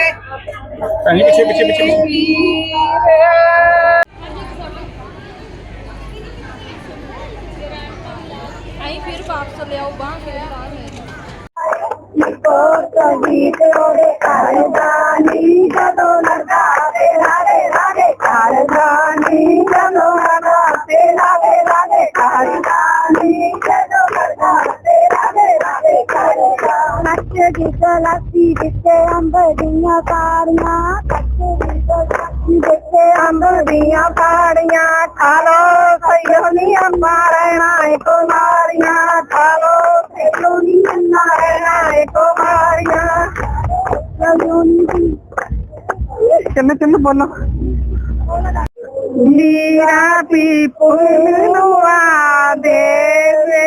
पीछे पीछे पीछे पीछे फिर वापस ले आओ बाहर जिससे अंबरियाँ कारियाँ अंब दिया कारियाँ खालो सयोनी अम्बारणा कुमारियाँ तो खालो सयोनी अम्बारणा कुमारियाँ तो चलो चलो बोलो लीरा पीपुलुआ देवे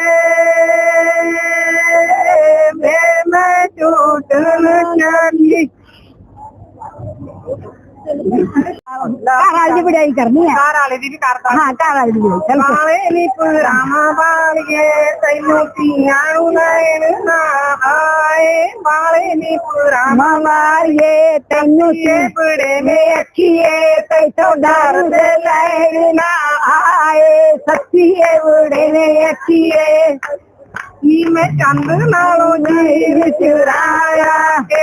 ਘਰ ਵਾਲੀ ਦੀ ਵਡਿਆਈ ਕਰਨੀ ਹੈ ਘਰ ਵਾਲੇ ਦੀ ਵੀ ਕਰਦਾ ਹਾਂ ਘਰ ਵਾਲੀ ਦੀ ਵਡਿਆਈ ਚਲ ਭਾਵੇਂ ਨੀ ਪੁਰਾਣਾ ਬਾਲੀਏ ਤੈਨੂੰ ਧੀਆਂ ਨੂੰ ਲੈਣ ਨਾ ਆਏ ਭਾਵੇਂ ਨੀ ਪੁਰਾਣਾ ਬਾਲੀਏ ਤੈਨੂੰ ਸੇਪੜੇ ਮੇ ਅੱਖੀਏ ਤੈਥੋਂ ਡਰਦੇ ਲੈਣ ਨਾ ਆਏ ਸੱਚੀਏ ਵੜੇ ਨੇ ਅੱਖੀਏ ਨੀ ਮੈਂ ਚੰਦ ਨਾਲੋਂ ਜੀ ਵਿਚਰਾ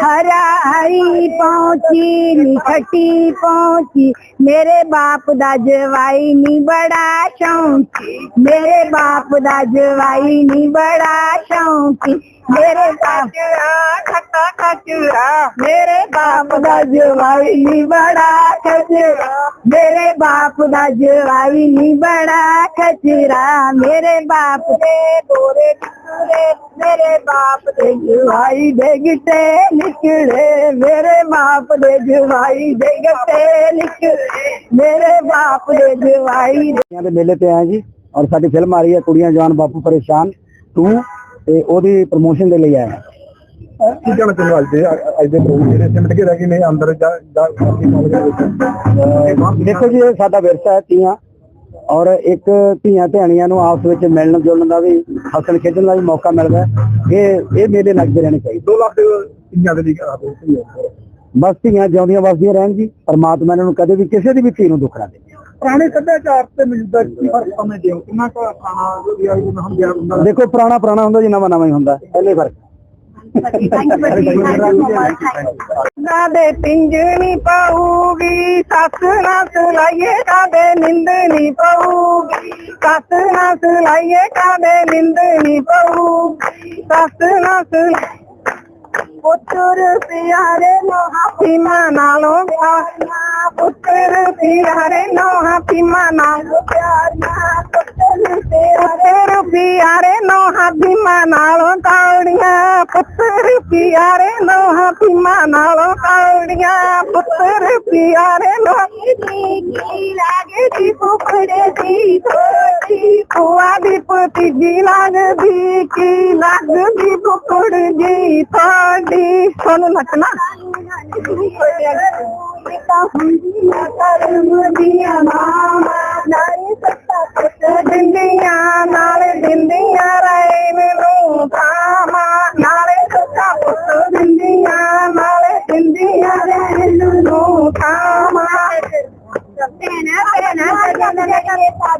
हरा पहुंची निखटी पहुंची मेरे बाप दा जवाई नी बड़ा शौकी मेरे बाप दा जवाई नी बड़ा शौकी मेरे बाप खट्टा मेरे बाप दा जवाई नी बड़ा खचरा मेरे बाप दा जवाई नी बड़ा खचरा मेरे बाप दे बोरे मेरे बाप दे जवाई दे गिटे ਨਿਕਲੇ ਮੇਰੇ ਬਾਪ ਦੇ ਜਵਾਈ ਦੇ ਗੱਤੇ ਲਿਖ ਮੇਰੇ ਬਾਪ ਦੇ ਜਵਾਈ ਦੇ ਮੇਲੇ ਤੇ ਆਂ ਜੀ ਔਰ ਸਾਡੀ ਫਿਲਮ ਆ ਰਹੀ ਹੈ ਕੁੜੀਆਂ ਜਵਾਨ ਬਾਪੂ ਪਰੇਸ਼ਾਨ ਤੂੰ ਤੇ ਉਹਦੀ ਪ੍ਰੋਮੋਸ਼ਨ ਦੇ ਲਈ ਆਇਆ ਕੀ ਜਾਣਾ ਚਾਹੁੰਦਾ ਅੱਜ ਅੱਜ ਦੇ ਪ੍ਰੋਗਰਾਮ ਜਿਹੜੇ ਸਿਮਟ ਕੇ ਰਹਿ ਗਏ ਨੇ ਅੰਦਰ ਜਾ ਜਾ ਬਾਕੀ ਦੇ ਵਿੱਚ ਦੇਖੋ ਜੀ ਇਹ ਸਾਡਾ ਵਿਰਸਾ ਹੈ ਤੀਆਂ ਔਰ ਇੱਕ ਧੀਆਂ ਧਿਆਣੀਆਂ ਨੂੰ ਆਪਸ ਵਿੱਚ ਮਿਲਣ ਜੁਲਣ ਦਾ ਵੀ ਹਸਣ ਖੇਡਣ ਦਾ ਵੀ ਮੌਕਾ ਮਿਲਦਾ ਇਹ ਇਹ ਮੇਲੇ ਲੱਗਦੇ ਰਹਿਣੇ ਚਾਹੀਦੇ 2 ਲੱਖ ਧੀਆਂ ਦੇ ਲਈ ਆਦੇਸ਼ ਨਹੀਂ ਹੋਵੇ ਬਸ ਜਿਉਂਦੀਆਂ ਵਸਦੀਆਂ ਰਹਿਣ ਜੀ ਪਰਮਾਤਮਾ ਉਹਨਾਂ ਨੂੰ ਕਦੇ ਵੀ ਕਿਸੇ ਦੀ ਵੀ ਧੀ ਨੂੰ ਦੁੱਖ ਨਾ ਦੇ ਪੁਰਾਣੇ ਸੱਭਿਆਚਾਰ ਤੇ ਮੌਜੂਦਾ ਕੀ ਫਰਕ ਸਮਝਦੇ ਹੋ ਕਿੰਨਾ ਕੁ ਆਈ ਨੂੰ ਹਮ ਗਿਆਨ ਹੁੰਦਾ ਦੇਖੋ ਪੁਰਾਣਾ ਪੁਰਾਣਾ ਹੁੰਦਾ ਜੀ ਨਵਾਂ ਨਵਾਂ ਹੀ ਹੁੰਦਾ ਪਹਿਲੇ ਫਰਕ ਨਾ ਦੇ ਪਿੰਜਣੀ ਪਾਉਗੀ ਸੱਸ ਨਾ ਸੁਲਾਈਏ ਕਾਦੇ ਨਿੰਦ ਨਹੀਂ ਪਾਉਗੀ ਸੱਸ ਨਾ ਸੁਲਾਈਏ ਕਾਦੇ ਨਹੀਂ ਪਾਉਗੀ ਸੱਸ ਨਾ ਸੁਲਾਈਏ ਪੁੱਤਰ ਪਿਆਰੇ ਨੋਹਾ ਹਾਪੀ ਨਾਲੋਂ ਪੁੱਤਰ ਪਿਆਰੇ ਨੋਹਾ ਹਾਪੀ ਨਾਲੋਂ ਪਿਆਰ ਨਾ ਪੁੱਤਰ ਪਿਆਰੇ ਨੋਹਾ ਪੀਮਾ ਨਾਲੋਂ ਕਾਉੜੀਆਂ ਪੁੱਤਰ ਪਿਆਰੇ ਨੋਹਾ ਪੀਮਾ ਨਾਲੋਂ ਕਾਉੜੀਆਂ ਪੁੱਤਰ ਪਿਆਰੇ ਨੋਹਾ ਕੀ ਲਾਗੇ ਦੀ ਫੁਕੜੇ ਦੀ ਥੋੜੀ हुआ विपति जी लाग भी की लाग दी कुकुड़ जी तोड़ी सोनू नचना दिंदिया नाल दिंदिया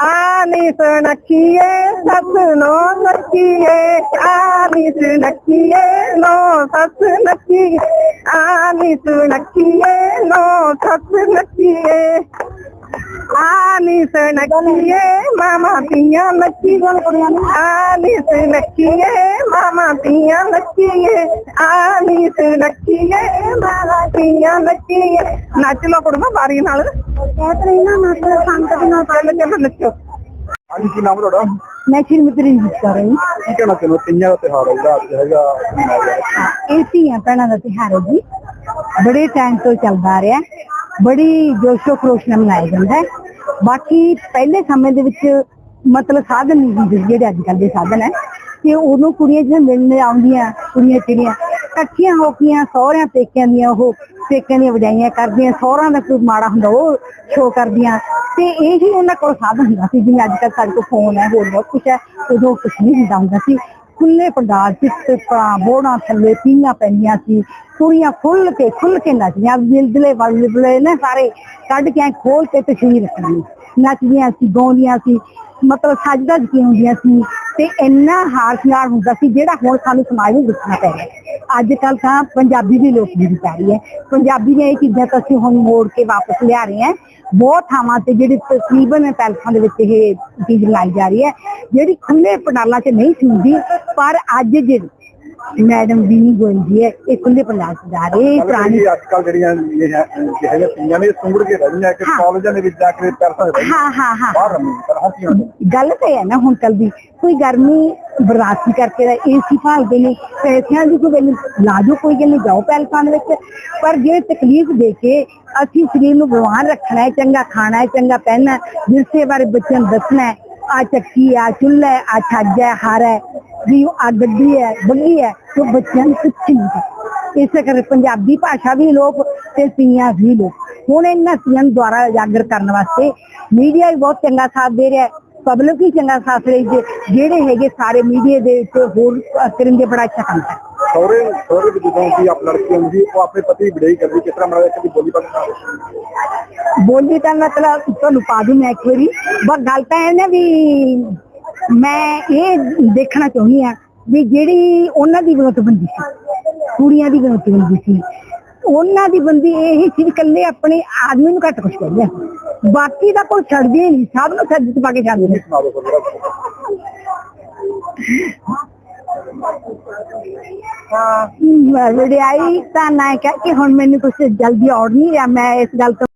アミスなきえ、さすのなきえ、アミスなきえ、のさすなきえ、アミスなきえ、のさすなきえ。आनी से नक्किए मामा पिया नक्किए आनी से नक्किए मामा पिया नक्किए आनी से नक्किए मामा पिया नक्किए నచ్చిలో కుటుంబం భారీ నాడు నచ్చో ਹਾਂਜੀ ਕੀ ਨਾਮ ਤੁਹਾਡਾ ਮੈਂ ਸ਼੍ਰੀਮਤੀ ਰਣਜੀਤ ਕਰ ਰਹੀ ਕੀ ਕਹਿਣਾ ਚਾਹੁੰਦੇ ਹੋ ਪਿੰਨਾਂ ਦਾ ਤਿਹਾਰ ਹੈਗਾ ਹੈਗਾ ਇਹ ਧੀਆਂ ਭੈਣਾਂ ਦਾ ਤਿਹਾਰ ਹੈ ਜੀ ਬੜੇ ਟਾਈਮ ਤੋਂ ਚੱਲਦਾ ਆ ਰਿਹਾ ਬੜੀ ਜੋਸ਼ੋ ਖਰੋਸ਼ ਨਾਲ ਮਨਾਇਆ ਜਾਂਦਾ ਹੈ ਬਾਕੀ ਪਹਿਲੇ ਸਮੇਂ ਦੇ ਵਿੱਚ ਮਤਲਬ ਸਾਧਨ ਨਹੀਂ ਸੀ ਜਿਹੜੇ ਅੱਜ ਕੱਲ੍ਹ ਦੇ ਸਾਧਨ ਹੈ ਕਿ ਉਹਨੂੰ ਕੁੜੀਆਂ ਜਿਹਨਾਂ ਮਿਲਣ ਆਉਂਦੀਆਂ ਕੁੜੀਆਂ ਜਿਹੜੀਆਂ ਇਕੱਠੀਆਂ ਹੋ ਕੇ ਸਹੁਰਿਆਂ ਪੇਕਿਆਂ ਦੀਆਂ ਉਹ ਪੇਕਿਆਂ ਦੀਆਂ ਵਜਾਈਆਂ ਕਰਦੀਆਂ ਸਹੁਰਾਂ ਦਾ ਕੋਈ ਮਾੜਾ ਹੁੰਦਾ ਉਹ ਸ਼ੋ ਕਰਦੀਆਂ ਤੇ ਇਹ ਹੀ ਉਹਨਾਂ ਕੋਲ ਸਾਧਨ ਹੁੰਦਾ ਸੀ ਜਿਵੇਂ ਅੱਜ ਕੱਲ੍ਹ ਸਾਡੇ ਕੋਲ ਫੋਨ ਹੈ ਹੋਰ ਬਹੁਤ ਕੁਝ ਹੈ ਉਦੋਂ ਕੁਝ ਨਹੀਂ ਹੁੰਦਾ ਹੁੰਦਾ ਸੀ ਖੁੱਲੇ ਪੰਡਾਲ ਜਿਸ ਬੋੜਾਂ ਥੱਲੇ ਪੀਆਂ ਪੈਂਦੀਆਂ ਸੀ ਕੁੜੀਆਂ ਖੁੱਲ ਕੇ ਖੁੱਲ ਕੇ ਨੱਚੀਆਂ ਦਿਲ ਦਿਲੇ ਵਾਲੇ ਨੇ ਸਾਰੇ ਕੱਢ ਕੇ ਖੋਲ ਕੇ ਤਸਵੀਰ ਸੀ ਨੱਚਦੀਆਂ ਸੀ ਗਾਉਂਦੀਆਂ ਸੀ ਮਤਲਬ ਸਾਜਦਾ ਜੀ ਹੁੰਦੀਆਂ ਸੀ ਤੇ ਇੰਨਾ ਹਾਰ ਹੁੰਦਾ ਸੀ ਜਿਹੜਾ ਹੁਣ ਸਾਨੂੰ ਸਮਾਜ ਨੂੰ ਦਿਖਣਾ ਪੈ ਰਿਹਾ ਅੱਜ ਕੱਲ ਤਾਂ ਪੰਜਾਬੀ ਦੀ ਲੋਕ ਵੀ ਆ ਰਹੀ ਹੈ ਪੰਜਾਬੀ ਨੇ ਇਹ ਚੀਜ਼ਾਂ ਤਾਂ ਅਸੀਂ ਹੁਣ ਮੋੜ ਕੇ ਵਾਪਸ ਲਿਆ ਰਹੇ ਹਾਂ ਬਹੁਤ ਥਾਵਾਂ ਤੇ ਜਿਹੜੀ ਤਕਰੀਬਨ ਪੈਲਸਾਂ ਦੇ ਵਿੱਚ ਇਹ ਚੀਜ਼ ਲਾਈ ਜਾ ਰਹੀ ਹੈ ਜਿਹੜੀ ਖੁੱਲੇ ਪੰਡਾਲਾਂ 'ਚ ਨਹੀਂ ਸੀ ਹੁੰਦੀ ਪਰ ਅੱਜ ਜੇ ਮੈਡਮ ਬੀਨੀ ਗੋਂਜੀ ਹੈ ਇਹ ਖੁੱਲੇ ਪਲਾਸਦਾਰ ਇਹ ਪ੍ਰਾਣੀ ਅੱਜ ਕੱਲ ਜਿਹੜੀਆਂ ਇਹ ਹੈ ਜਿਹੜੇ ਪੀਆਂ ਨੇ ਸੁੰਗੜ ਕੇ ਰਹਿੰਦੀਆਂ ਕਿ ਕਾਲਜਾਂ ਦੇ ਵਿੱਚ ਜਾ ਕੇ ਪੈਸਾ ਹਾਂ ਹਾਂ ਹਾਂ ਬਾਹਰ ਨਹੀਂ ਪਰ ਹਾਂ ਕੀ ਗੱਲ ਤਾਂ ਹੈ ਨਾ ਹੁਣ ਕੱਲ ਦੀ ਕੋਈ ਗਰਮੀ ਬਰਦਾਸ਼ਤ ਕਰਕੇ ਦਾ ਏਸੀ ਭਾਲਦੇ ਨੇ ਪੈਸਿਆਂ ਦੀ ਕੋਈ ਗੱਲ ਲਾਜੋ ਕੋਈ ਗੱਲ ਨਹੀਂ ਜਾਓ ਪੈਲਸਾਂ ਵਿੱਚ ਪਰ ਜੇ ਤਕਲੀਫ ਦੇ ਕੇ ਅਸੀਂ ਸਰੀਰ ਨੂੰ ਬਿਮਾਰ ਰੱਖਣਾ ਹੈ ਚੰਗਾ ਖਾਣਾ ਹੈ ਚੰਗਾ ਪਹਿਨਣਾ ਜਿਸੇ ਬਾਰੇ ਬੱਚਿਆਂ ਦੱਸਣਾ ਹੈ ਆ ਚੱਕੀ ਆ ਚੁੱਲ੍ਹਾ ਆ ਛੱਜ ਹੈ ਹਾਰ ਹੈ भी गड्डी है बगी है तो बच्चे इस करी भाषा भी लोग भी लोग हूँ इन्हें द्वारा उजागर करने वास्ते मीडिया भी बहुत चंगा साथ दे रहा है पब्लिक ही चंगा साथ रही है जेडे है सारे मीडिया के उसे होर करेंगे बड़ा अच्छा काम है बोली तो मतलब तो पा दू मैं गलता है ना भी ਮੈਂ ਇਹ ਦੇਖਣਾ ਚਾਹੁੰਦੀ ਆ ਵੀ ਜਿਹੜੀ ਉਹਨਾਂ ਦੀ ਬੰਦੀ ਸੀ ਕੁੜੀਆਂ ਦੀ ਬੰਦੀ ਸੀ ਉਹਨਾਂ ਦੀ ਬੰਦੀ ਇਹ ਹੀ ਸੀ ਇਕੱਲੇ ਆਪਣੇ ਆਦਮੀ ਨੂੰ ਘੱਟ ਕੁਛ ਕਹਿੰਦੇ ਆ ਬਾਕੀ ਦਾ ਕੋਈ ਛੱਡਦੇ ਨਹੀਂ ਸਭ ਨੂੰ ਸੱਜਿਤ ਪਾ ਕੇ ਜਾਂਦੇ ਨੇ ਹਾਂ ਮੈਂ ਆਈ ਤਾਂ ਨਾ ਕਿ ਹੁਣ ਮੈਨੂੰ ਕੁਛ ਜਲਦੀ ਆਉਣ ਨਹੀਂ ਰਿਹਾ ਮੈਂ ਇਸ ਗੱਲ ਤੋਂ